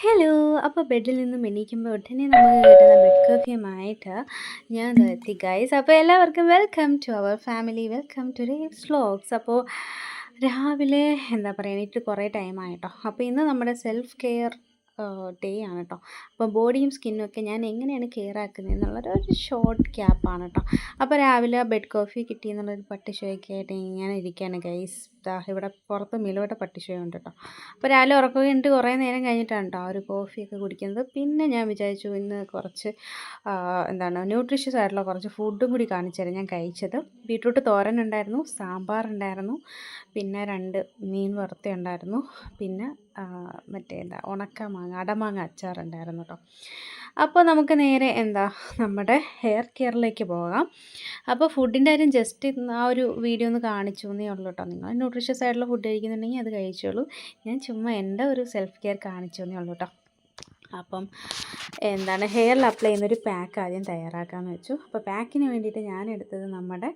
Hello അപ്പോൾ ബെഡിൽ നിന്നും എണീക്കുമ്പോൾ ഉടനെ നമുക്ക് കിട്ടുന്ന ബെഡ് കോഫിയുമായിട്ട് ഞാൻ എത്തി ഗൈസ് അപ്പോൾ എല്ലാവർക്കും welcome to our family welcome to Rev's vlogs അപ്പോൾ രാവിലെ എന്താ പറയുക എണീറ്റ് കുറേ ടൈമായിട്ടോ അപ്പോൾ ഇന്ന് നമ്മുടെ സെൽഫ് കെയർ ഡേ ആണ് കേട്ടോ അപ്പോൾ ബോഡിയും സ്കിന്നും ഒക്കെ ഞാൻ എങ്ങനെയാണ് കെയർ ആക്കുന്നത് എന്നുള്ളൊരു ഒരു ഷോർട്ട് ക്യാപ്പാണ് കേട്ടോ അപ്പോൾ രാവിലെ ബെഡ് കോഫി കിട്ടി എന്നുള്ളൊരു പട്ടിഷോയൊക്കെ ആയിട്ട് ഇങ്ങനെ ഇരിക്കുകയാണ് ഗൈസ് ദാ ഇവിടെ പുറത്ത് മിലോയുടെ പട്ടിഷോ ഉണ്ട് കേട്ടോ. അപ്പോൾ രാവിലെ ഉറക്കുകയുണ്ട് കുറേ നേരം കഴിഞ്ഞിട്ടാണ് കേട്ടോ ആ ഒരു കോഫിയൊക്കെ കുടിക്കുന്നത്. പിന്നെ ഞാൻ വിചാരിച്ചു ഇന്ന് കുറച്ച് എന്താണ് ന്യൂട്രീഷ്യസ് ആയിട്ടുള്ള കുറച്ച് ഫുഡും കൂടി കാണിച്ചു ഞാൻ കഴിച്ചത് ബീട്രൂട്ട് തോരൻ ഉണ്ടായിരുന്നു സാമ്പാർ ഉണ്ടായിരുന്നു പിന്നെ രണ്ട് മീൻ വറുത്ത ഉണ്ടായിരുന്നു പിന്നെ മറ്റേ എന്താ ഉണക്ക മാങ്ങ അടമാങ്ങ അച്ചാറുണ്ടായിരുന്നു കേട്ടോ. അപ്പോൾ നമുക്ക് നേരെ എന്താ നമ്മുടെ ഹെയർ കെയറിലേക്ക് പോകാം. അപ്പോൾ ഫുഡിന്റെ കാര്യം ജസ്റ്റ് ആ ഒരു വീഡിയോ ഒന്ന് കാണിച്ചു എന്നേ ഉള്ളൂ കേട്ടോ. നിങ്ങൾ ന്യൂട്രീഷ്യസ് ആയിട്ടുള്ള ഫുഡ് കഴിക്കുന്നുണ്ടെങ്കിൽ അത് കഴിച്ചോളൂ. ഞാൻ ചുമ്മാ എന്റെ ഒരു സെൽഫ് കെയർ കാണിച്ചു എന്നേ ഉള്ളൂ കേട്ടോ. അപ്പം എന്താണ് ഹെയറിൽ അപ്ലൈ ചെയ്യുന്നൊരു പാക്ക് ആദ്യം തയ്യാറാക്കാമെന്ന് വെച്ചു. അപ്പോൾ പാക്കിന് വേണ്ടിയിട്ട് ഞാൻ എടുത്തത് നമ്മുടെ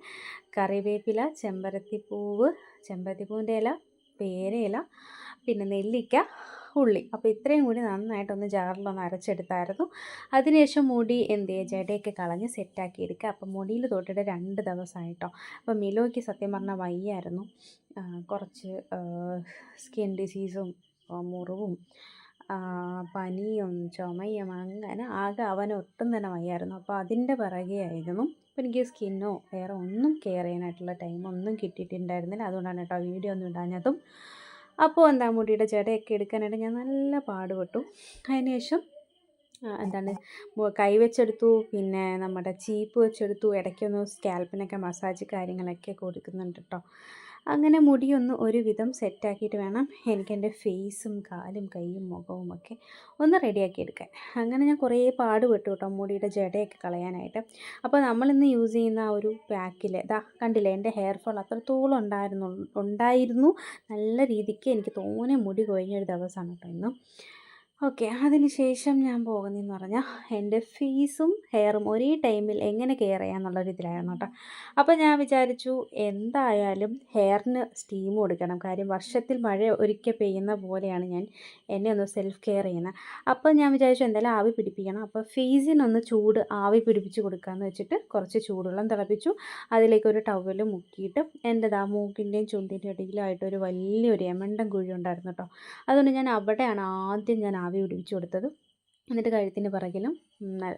കറിവേപ്പില ചെമ്പരത്തിപ്പൂവ് ചെമ്പരത്തിപ്പൂവിന്റെ ഇല പേരയില പിന്നെ നെല്ലിക്ക ഉള്ളി അപ്പോൾ ഇത്രയും കൂടി നന്നായിട്ടൊന്ന് ജാറിലൊന്ന് അരച്ചെടുത്തായിരുന്നു. അതിനുശേഷം മുടി എന്ത് ചെയ്യുക ജടയൊക്കെ കളഞ്ഞ് സെറ്റാക്കി എടുക്കുക. അപ്പോൾ മുടിയിൽ തൊട്ടിട്ട് രണ്ട് ദിവസമായിട്ടോ. അപ്പോൾ മിലോയ്ക്ക് സത്യം പറഞ്ഞാൽ വയ്യായിരുന്നു. കുറച്ച് സ്കിൻ ഡിസീസും മുറിവും പനിയും ചുമയും അങ്ങനെ ആകെ അവന് ഒട്ടും തന്നെ വയ്യായിരുന്നു. അപ്പോൾ അതിന്റെ പിറകെ ആയിരുന്നു. അപ്പോൾ എനിക്ക് സ്കിന്നോ വേറെ ഒന്നും കെയർ ചെയ്യാനായിട്ടുള്ള ടൈം ഒന്നും കിട്ടിയിട്ടുണ്ടായിരുന്നില്ല. അതുകൊണ്ടാണ് കേട്ടോ വീഡിയോ ഒന്നും ഇടാഞ്ഞതും. അപ്പോൾ എന്താ മുടിയുടെ ജടയൊക്കെ എടുക്കാനായിട്ട് ഞാൻ നല്ല പാടുപെട്ടു. അതിനുശേഷം എന്താണ് കൈ വെച്ചെടുത്തു പിന്നെ നമ്മുടെ ചീപ്പ് വെച്ചെടുത്തു ഇടയ്ക്കൊന്ന് സ്കാൽപ്പിനൊക്കെ മസാജ് കാര്യങ്ങളൊക്കെ കൊടുക്കുന്നുണ്ട് കേട്ടോ അങ്ങനെ മുടിയൊന്ന് ഒരുവിധം സെറ്റാക്കിയിട്ട് വേണം എനിക്ക് എന്റെ ഫേസും കാലും കൈയും മുഖവും ഒക്കെ ഒന്ന് റെഡിയാക്കി എടുക്കാൻ. അങ്ങനെ ഞാൻ കുറേ പാടുപെട്ടു കേട്ടോ മുടിയുടെ ജടയൊക്കെ കളയാനായിട്ട്. അപ്പോൾ നമ്മളിന്ന് യൂസ് ചെയ്യുന്ന ആ ഒരു പാക്കിൽ ഇതാ കണ്ടില്ലേ എന്റെ ഹെയർ ഫോൾ അത്രത്തോളം ഉണ്ടായിരുന്നു ഉണ്ടായിരുന്നു. നല്ല രീതിക്ക് എനിക്ക് തോനെ മുടി കൊഴിഞ്ഞൊരു ദിവസമാണ് കേട്ടോ ഇന്ന്. ഓക്കെ. അതിന് ശേഷം ഞാൻ പോകുന്നതെന്ന് പറഞ്ഞാൽ എന്റെ ഫേസും ഹെയറും ഒരേ ടൈമിൽ എങ്ങനെ കെയർ ചെയ്യാമെന്നുള്ളൊരു ഇതിലായിരുന്നു കേട്ടോ. അപ്പോൾ ഞാൻ വിചാരിച്ചു എന്തായാലും ഹെയറിന് സ്റ്റീം കൊടുക്കണം. കാര്യം വർഷത്തിൽ മഴ ഒരിക്കൽ പെയ്യുന്ന പോലെയാണ് ഞാൻ എന്നെ ഒന്ന് സെൽഫ് കെയർ ചെയ്യുന്നത് അപ്പോൾ ഞാൻ വിചാരിച്ചു എന്തായാലും ആവി പിടിപ്പിക്കണം. അപ്പോൾ ഫേസിനൊന്ന് ചൂട് ആവി പിടിപ്പിച്ച് കൊടുക്കാമെന്ന് വെച്ചിട്ട് കുറച്ച് ചൂടുവെള്ളം തിളപ്പിച്ചു. അതിലേക്ക് ഒരു ടവൽ മുക്കിയിട്ട് എന്റെ ദാ മൂക്കിന്റെയും ചുണ്ടിന്റെ ഇടയിലായിട്ട് ഒരു വലിയൊരു എമണ്ടം കുഴി ഉണ്ടായിരുന്നു കേട്ടോ. അതുകൊണ്ട് ഞാൻ അവിടെയാണ് ആദ്യം ഞാൻ ആവി പിടിപ്പിച്ചു കൊടുത്തത് എന്നിട്ട് കഴുത്തിന് പിറകിലും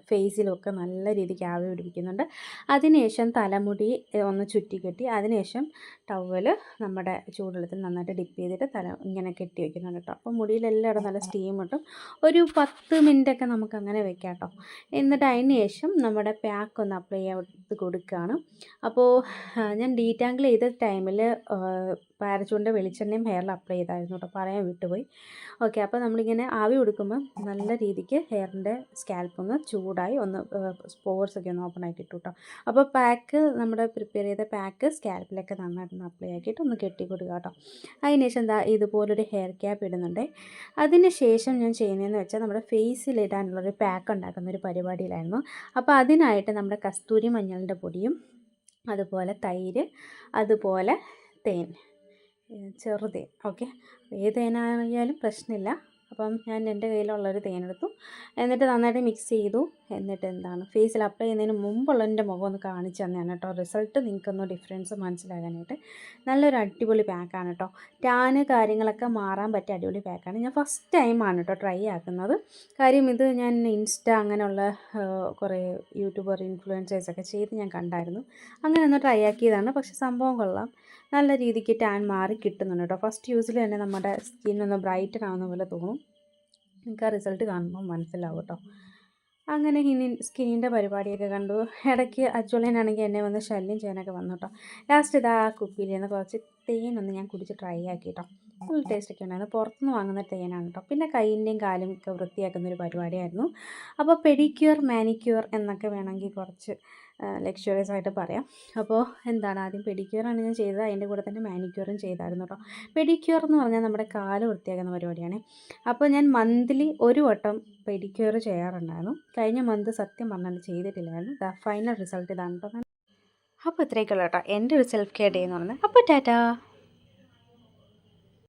ഫേസിലൊക്കെ നല്ല രീതിക്ക് ആവി പിടിപ്പിക്കുന്നുണ്ട്. അതിനുശേഷം തലമുടി ഒന്ന് ചുറ്റിക്കെട്ടി അതിനുശേഷം ടവൽ നമ്മുടെ ചൂടുവെള്ളത്തിൽ നന്നായിട്ട് ഡിപ്പ് ചെയ്തിട്ട് തല ഇങ്ങനെ കെട്ടി വെക്കുന്നുണ്ട് കേട്ടോ. അപ്പോൾ മുടിയിലെല്ലാം നല്ല സ്റ്റീം കിട്ടും. ഒരു പത്ത് മിനിറ്റൊക്കെ നമുക്ക് അങ്ങനെ വെക്കാം കേട്ടോ. എന്നിട്ട് അതിന് ശേഷം നമ്മുടെ പാക്ക് ഒന്ന് അപ്ലൈ ചെയ്ത് കൊടുക്കുകയാണ്. അപ്പോൾ ഞാൻ ഡീറ്റാങ്കിൾ ചെയ്ത ടൈമിൽ പാരച്ചൂടിന്റെ വെളിച്ചെണ്ണയും ഹെയറിൽ അപ്ലൈ ചെയ്തായിരുന്നു കേട്ടോ പറയാൻ വിട്ടുപോയി. ഓക്കെ അപ്പോൾ നമ്മളിങ്ങനെ ആവി കൊടുക്കുമ്പോൾ നല്ല രീതിക്ക് ഹെയറിന്റെ സ്കാൽപ്പ് ഒന്ന് ചൂടായി ഒന്ന് സ്പോർട്സ് ഒക്കെ ഒന്ന് ഓപ്പൺ ആക്കി ഇട്ടു കേട്ടോ അപ്പോൾ പാക്ക് നമ്മുടെ പ്രിപ്പയർ ചെയ്ത പാക്ക് സ്കാൽപ്പിലൊക്കെ നന്നായിട്ടൊന്ന് അപ്ലൈ ആക്കിയിട്ട് ഒന്ന് കെട്ടി കൊടുക്കുക കേട്ടോ അതിനുശേഷം എന്താ ഇതുപോലൊരു ഹെയർ ക്യാപ്പ് ഇടുന്നുണ്ട്. അതിന് ശേഷം ഞാൻ ചെയ്യുന്നതെന്ന് വെച്ചാൽ നമ്മുടെ ഫേസിൽ ഇടാനുള്ളൊരു പാക്ക് ഉണ്ടാക്കുന്ന ഒരു പരിപാടിയിലായിരുന്നു. അപ്പോൾ അതിനായിട്ട് നമ്മുടെ കസ്തൂരി മഞ്ഞളിന്റെ പൊടിയും അതുപോലെ തൈര് അതുപോലെ തേൻ. ചെറുതേൻ ഓക്കെ. ഏത് തേനായാലും പ്രശ്നമില്ല. അപ്പം ഞാൻ എന്റെ കയ്യിലുള്ളൊരു തേനെടുത്തു. എന്നിട്ട് നന്നായിട്ട് മിക്സ് ചെയ്തു. എന്നിട്ട് എന്താണ്? ഫേസിൽ അപ്ലൈ ചെയ്യുന്നതിന് മുമ്പുള്ള എന്റെ മുഖം ഒന്ന് കാണിച്ചു തന്നെയാണ് കേട്ടോ. റിസൾട്ട് നിങ്ങൾക്കൊന്ന് ഡിഫറൻസ് മനസ്സിലാകാനായിട്ട്. നല്ലൊരു അടിപൊളി പാക്കാണ് കേട്ടോ. ടാന് കാര്യങ്ങളൊക്കെ മാറാൻ പറ്റിയ അടിപൊളി പാക്കാണ് ഞാൻ ഫസ്റ്റ് ടൈമാണ് കേട്ടോ ട്രൈ ആക്കുന്നത്. കാര്യം ഇത് ഞാൻ ഇൻസ്റ്റ അങ്ങനെയുള്ള കുറേ യൂട്യൂബർ ഇൻഫ്ലുവൻസേഴ്സൊക്കെ ചെയ്ത് ഞാൻ കണ്ടായിരുന്നു. അങ്ങനെ ഒന്ന് ട്രൈ ആക്കിയതാണ്. പക്ഷേ സംഭവം കൊള്ളാം. നല്ല രീതിക്ക് ടാൻ മാറി കിട്ടുന്നുണ്ട് കേട്ടോ ഫസ്റ്റ് യൂസിൽ തന്നെ നമ്മുടെ സ്കിൻ ഒന്ന് ബ്രൈറ്റൻ ആവുന്ന പോലെ തോന്നും. നിങ്ങൾക്ക് ആ റിസൾട്ട് കാണുമ്പോൾ മനസ്സിലാവും കേട്ടോ അങ്ങനെ ഇനി സ്കിന്നിന്റെ പരിപാടിയൊക്കെ കണ്ടു. ഇടയ്ക്ക് അജ്വലനാണെങ്കിൽ എന്നെ വന്ന് ശല്യം ചെയ്യാനൊക്കെ വന്നു കേട്ടോ ലാസ്റ്റ് ഇതാ കുപ്പിയിൽ നിന്ന് കുറച്ച് തേനൊന്ന് ഞാൻ കുടിച്ച് ട്രൈ ആക്കി കേട്ടോ ഫുൾ ടേസ്റ്റ് ഒക്കെ ഉണ്ടായിരുന്നു. പുറത്തുനിന്ന് വാങ്ങുന്ന തേനാണ് കേട്ടോ പിന്നെ കൈയിന്റെയും കാലും ഒക്കെ വൃത്തിയാക്കുന്ന ഒരു പരിപാടിയായിരുന്നു. അപ്പോൾ പെഡിക്യൂർ മാനിക്യൂർ എന്നൊക്കെ വേണമെങ്കിൽ കുറച്ച് ലക്ഷറിയസ് ആയിട്ട് പറയാം. അപ്പോൾ എന്താണ്? ആദ്യം പെഡിക്യൂറാണ് ഞാൻ ചെയ്തത്. അതിന്റെ കൂടെ തന്നെ മാനിക്യൂറും ചെയ്തായിരുന്നു കേട്ടോ പെഡിക്യൂർ എന്ന് പറഞ്ഞാൽ നമ്മുടെ കാൽ വൃത്തിയാക്കുന്ന പരിപാടിയാണ്. അപ്പോൾ ഞാൻ മന്ത്ലി ഒരു വട്ടം പെഡിക്യൂർ ചെയ്യാറുണ്ടായിരുന്നു. കഴിഞ്ഞ മന്ത് സത്യം പറഞ്ഞാൽ ചെയ്തിട്ടില്ലായിരുന്നു. ദ ഫൈനൽ റിസൾട്ട് ഇതാണ് കേട്ടോ അപ്പോൾ ഇത്രയൊക്കെയുള്ള കേട്ടോ എന്റെ ഒരു സെൽഫ് കെയർ ഡേ എന്ന് പറഞ്ഞത്. അപ്പോൾ ടാറ്റാ.